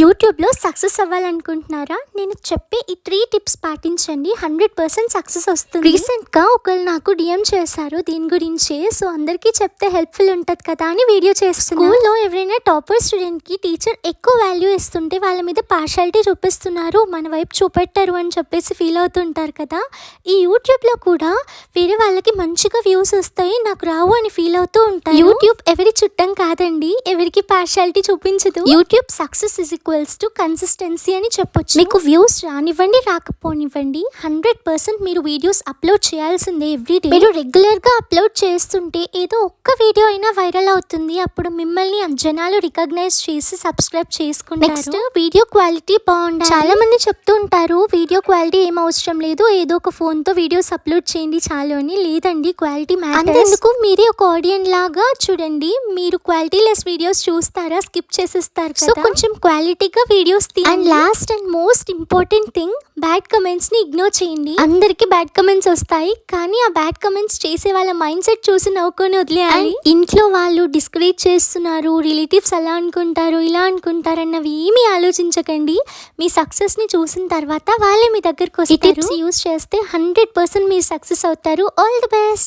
యూట్యూబ్లో సక్సెస్ అవ్వాలనుకుంటున్నారా? నేను చెప్పే ఈ త్రీ టిప్స్ పాటించండి. హండ్రెడ్ పర్సెంట్ సక్సెస్ వస్తుంది. రీసెంట్గా ఒకరు నాకు డిఎం చేశారు దీని గురించి. సో అందరికీ చెప్తే హెల్ప్ఫుల్ ఉంటుంది కదా అని వీడియో చేస్తున్నాను స్కూల్లో ఎవరైనా టాపర్ స్టూడెంట్కి టీచర్ ఎక్కువ వాల్యూ ఇస్తుంటే వాళ్ళ మీద పార్షాలిటీ చూపిస్తున్నారు. మన వైపు చూపెట్టారు అని చెప్పేసి ఫీల్ అవుతుంటారు కదా. ఈ యూట్యూబ్లో కూడా వేరే వాళ్ళకి మంచిగా వ్యూస్ వస్తాయి నాకు రావు అని ఫీల్ అవుతూ ఉంటాయి యూట్యూబ్ ఎవరి చుట్టం కాదండి. ఎవరికి పార్షాలిటీ చూపించదు. YouTube success is equals to consistency అని చెప్పొచ్చు. మీకు వ్యూస్ రానివ్వండి రాకపోనివ్వండి హండ్రెడ్ పర్సెంట్ మీరు వీడియోస్ అప్లోడ్ చేయాల్సిందే ఎవ్రీడే మీరు రెగ్యులర్గా అప్లోడ్ చేస్తుంటే ఏదో ఒక్క వీడియో అయినా వైరల్ అవుతుంది. అప్పుడు మిమ్మల్ని జనాలు రికగ్నైజ్ చేసి సబ్స్క్రైబ్ చేసుకుంటారు. నెక్స్ట్ వీడియో క్వాలిటీ బాగుండాలి. చాలా మంది చెప్తూ ఉంటారు వీడియో క్వాలిటీ ఏం అవసరం లేదు ఏదో ఒక ఫోన్తో వీడియోస్ అప్లోడ్ చేయండి చాలు అని. లేదండి క్వాలిటీ అంతేందుకు మీరే ఒక ఆడియన్ లాగా చూడండి. మీరు క్వాలిటీ లెస్ వీడియోస్ చూస్తారా స్కిప్ చేసేస్తారు సో కొంచెం క్వాలిటీగా videos and last and most important thing bad కమెంట్స్ని ignore చేయండి. అందరికి బ్యాడ్ కమెంట్స్ వస్తాయి కానీ ఆ బ్యాడ్ కమెంట్స్ చేసే వాళ్ళ మైండ్ సెట్ చూసి నవ్వుకొని వదిలేయాలి. ఇంట్లో వాళ్ళు డిస్కరేజ్ చేస్తున్నారు రిలేటివ్స్ అలా అనుకుంటారు ఇలా అనుకుంటారు అన్నవి ఏమీ ఆలోచించకండి. మీ సక్సెస్ని చూసిన తర్వాత వాళ్ళే మీ దగ్గరకు యూస్ చేస్తే హండ్రెడ్ పర్సెంట్ మీరు సక్సెస్ అవుతారు. All the best